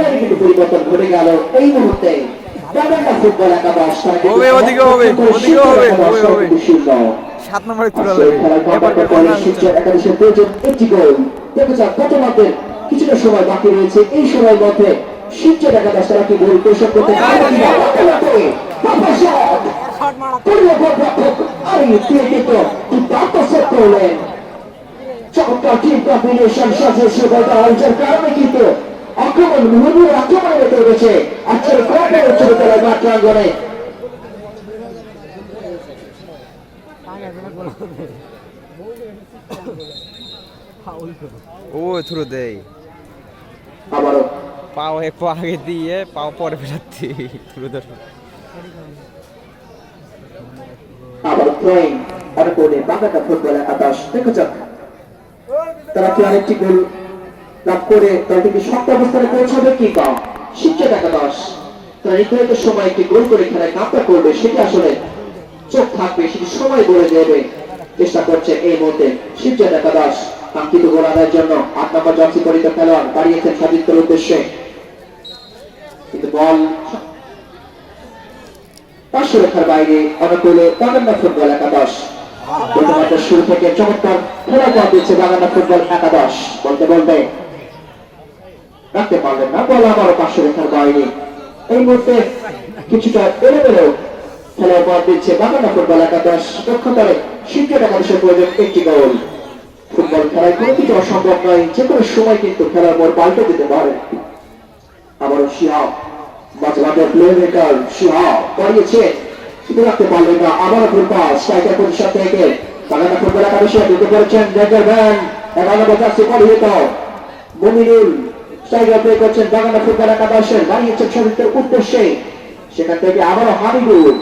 খেলায় কিন্তু পরিবর্তন ঘটে গেল এই মুহূর্তে। হবে, ওদিকে হবে, ওদিকে হবে, হবে, হবে। সাত নম্বরে তুলে সেই এবার কর্নার পরে শিবচর একাদশের প্রয়োজন একটি গোল। দেখা যাক প্রথমার্ধের কিছুটা সময় বাকি রয়েছে। এই সময়ের মধ্যে শিবচর একাদশ তারা কি গোল পরিশোধ করতে পারবে কিনা? বাকালাতে, বাবা শট। পূর্ব গোলরক্ষক আরিফ দিয়ে কিন্তু দুর্দান্ত সেভ করলেন চমৎকার টিম কম্বিনেশন কারণে কিন্তু আক্রমণ মুহুর্মুর আক্রমণে মেতে উঠেছে আজকের কোয়ার্টার উচ্চতর তলায় মাঠ প্রাঙ্গণে। ও থ্রু দেই। আবারও। পাও আগে দিয়ে পাও পরে ফেরাচ্ছি। থ্রু ধর। আবার দেখো যাক তারা কি আরেকটি গোল লাভ করে দলটিকে শক্ত অবস্থানে পৌঁছাবে, কি কম? শিক্ষক একাদশ তারা নির্ধারিত সময় একটি গোল করে খেলায় কাপটা করবে, সেটি আসলে চোখ থাকবে, সেটি সময় বলে দেবে। চেষ্টা করছে এই মুহূর্তে শিবচেন একাদশ কাঙ্ক্ষিত গোল আদায়ের জন্য আট নম্বর জার্সি পরিত খেলোয়াড় দাঁড়িয়েছেন সাজিত্বের উদ্দেশ্যে। কিন্তু বল পাঁচশো রেখার বাইরে অনুকূলে বাগান্না ফুটবল একাদশ। শুরু থেকে চমৎকার খেলা দিচ্ছে বাগান্না ফুটবল একাদশ। বলতে বলতে রাখতে পারলেন না। বল আবারও পাঁচশো রেখার বাইরে এই মুহূর্তে কিছুটা এলোমেলো খেলার পথ দিচ্ছে বাগান্না ফুটবল একাদশ। দক্ষতারে শিক্ষক একাদশের প্রয়োজন, একটি গোল। ফুটবল খেলায় কোনো কিছু অসম্ভব নয় যে কোনো সময় কিন্তু খেলার মোড় পাল্টে দিতে পারে। আবারও শিহাব মাঝে মাঝে প্লে মেকার শিহাব করিয়েছে। শুধু রাখতে পারলেন না, আবারও পাস স্ট্রাইকার পজিশন থেকে। বাগানা ফুটবল একাদশে ঢুকে পড়েছেন ডেঙ্গার ভ্যান এগারো বছর সুপারহিট মুমিনুল স্ট্রাইকার প্লে করছেন বাগানা ফুটবল একাদশের বানিয়েছেন সতীর্থের উদ্দেশ্যে। সেখান থেকে আবারও হামিদুল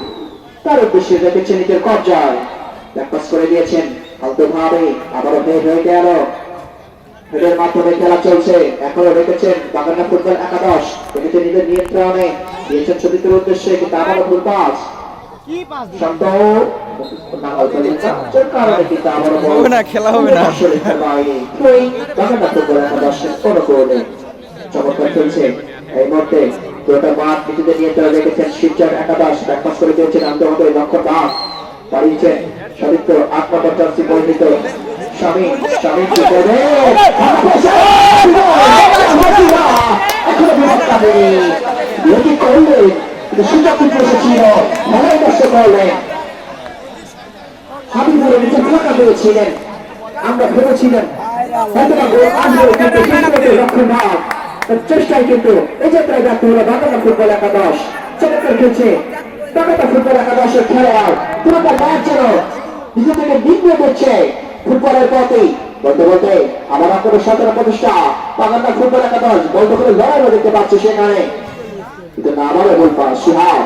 তার উদ্দেশ্যে রেখেছেন নিজের কবজায়। ব্যাকপাস করে দিয়েছেন ফালতু ভাবে আবারও বের হয়ে গেল। হেডের মাধ্যমে খেলা চলছে এখনও রেখেছেন বাগানা ফুটবল একাদশ। রেখেছেন নিজের নিয়ন্ত্রণে দিয়েছেন ছবিতের উদ্দেশ্যে কিন্তু আবারও ফুল পাস। খেলা হবে না। খেলছে এই মুহূর্তে পুরোটা মাঠ নিজেদের নিয়ন্ত্রণে রেখেছেন শিবচর একাদশ। ব্যাকপাস করে আনতে হবে লক্ষ্য দাস। পারিয়েছেন সদিত্য আত্মপর্যাপ্তি পরিণত স্বামী। আমরা ভেবেছিলেন চেষ্টায় কিন্তু এই যাত্রায় যাতে হলো বাংলা ফুটবল একাদশ, চমৎকার খেলছে। বাংলা ফুটবল একাদশের খেলোয়াড়, পুরোটা ম্যাচ যেন নিজে থেকে নির্ণয় করছে ফুটবলের পথে বলতে বলতে আমার আপনাদের সতেরো প্রতিষ্ঠা। বাংলা ফুটবল একাদশ বলতে করে লড়াইও দেখতে পাচ্ছে সেখানে। কিন্তু না আবারও বলবা সুহাব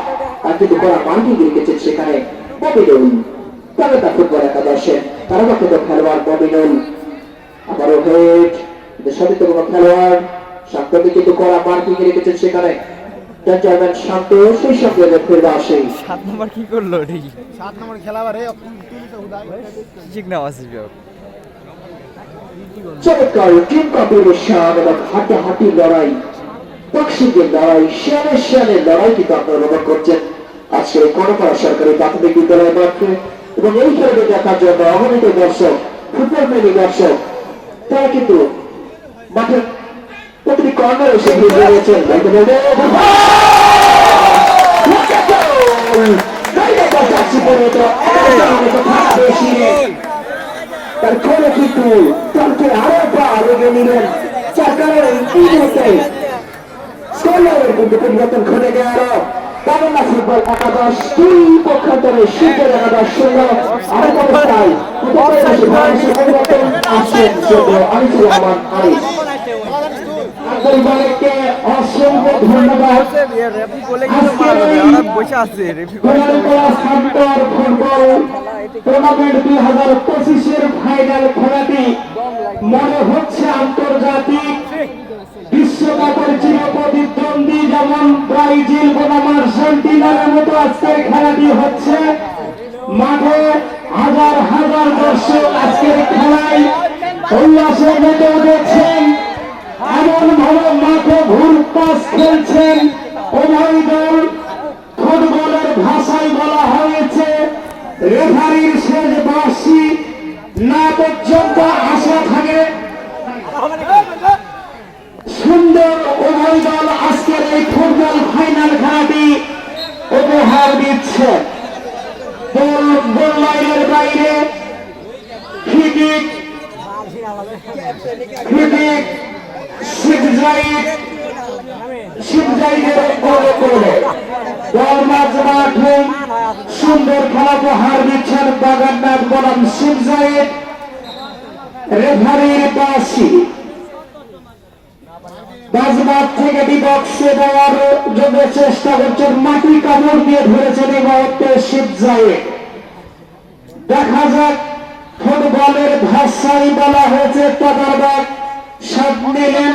আর কিন্তু করা মার্কিং রেখেছেন সেখানে ববিনুল কলকাতা ফুটবল একাদশের তারকাখ্যাত খেলোয়াড় ববিনুল আবারও হেড সতীর্থ কোনো খেলোয়াড়। শান্তকে কিন্তু করা মার্কিং রেখেছেন সেখানে। চেয়ারম্যান শান্ত সেই সঙ্গে ফিরবে আসে সাত নম্বর কি করল রে? সাত নম্বর খেলাবার ঠিক না আসিস চমৎকার টিম কম্পিটিশন এবং হাড্ডাহাড্ডি লড়াই। বক্সিংয়ের লড়াই শিয়ানের শিয়ানের লড়াই কিন্তু আপনারা অনুভব করছেন। আজকে কনকরা সরকারি প্রাথমিক বিদ্যালয় মাঠে এবং এই খেলাটি দেখার জন্য অগণিত দর্শক ফুটবল প্রেমী দর্শক তারা কিন্তু মাঠের প্রতিটি কর্নারে রয়েছেন বলতে বলতে তার ফলে কিন্তু দলকে আরও পা লেগে নিলেন যার কারণে এই মুহূর্তে স্কোরলাইনের কিন্তু পরিবর্তন ঘটে গেল বাংলা ফুটবল একাদশ দুই পক্ষান্তরে শিল্পের একাদশ শূন্য আরেক অবস্থায় পরিবর্তন আসছেন সদ্য আনিসুর রহমান আরিফ অসংখ্য ধন্যবাদ। টুর্নামেন্ট দুই হাজার পঁচিশের ফাইনাল খেলাটি মনে হচ্ছে আন্তর্জাতিক বিশ্বকাপের চিরপ্রতিদ্বন্দ্বী উভয় দল ফুটবলের ভাষায় বলা হয়েছে, রেফারির শেষ বার্ষি না পর্যন্ত আশা থাকে। সুন্দর দল আজকের এই ফুটবল ফাইনাল খেলাটি উপহার দিচ্ছে। বাইরে ফিটিক ফিটিক শিবজাইদ শিবজাইদের গোল করে দল মাঝ সুন্দর খেলা উপহার দিচ্ছেন বাগান্নাথ বনাম শিবজাইদ রেফারির বাসী বাজবাদ থেকে বিপক্ষে দেওয়ার জন্য চেষ্টা করছেন মাটি কামড় দিয়ে ধরেছেন এই মুহূর্তে শিবজাইদ দেখা যাক ফুটবলের ভাষায় বলা হয়েছে তদারক সব নিলেন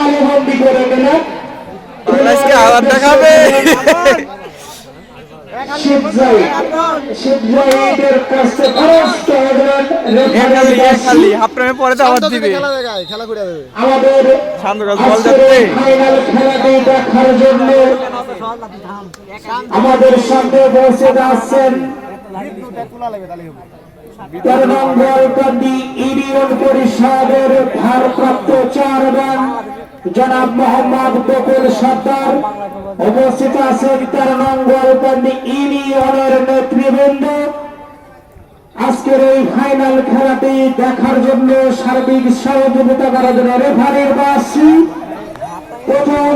আজকে আবার দেখাবে। পরে তো আবার দিবে। খেলা করে দেবে। আমাদের শান্তকাজ বল যাচ্ছে সামনে বসে যাচ্ছেন পরিষদের ভারপ্রাপ্ত চেয়ারম্যান জনাব মোহাম্মদ বকুল সর্দার উপস্থিত আছেন তেরনঙ্গলকান্দি ইউনিয়নের নেতৃবৃন্দ। আজকের এই ফাইনাল খেলাটি দেখার জন্য সার্বিক সহযোগিতা করার জন্য রেফারির বাসী প্রথম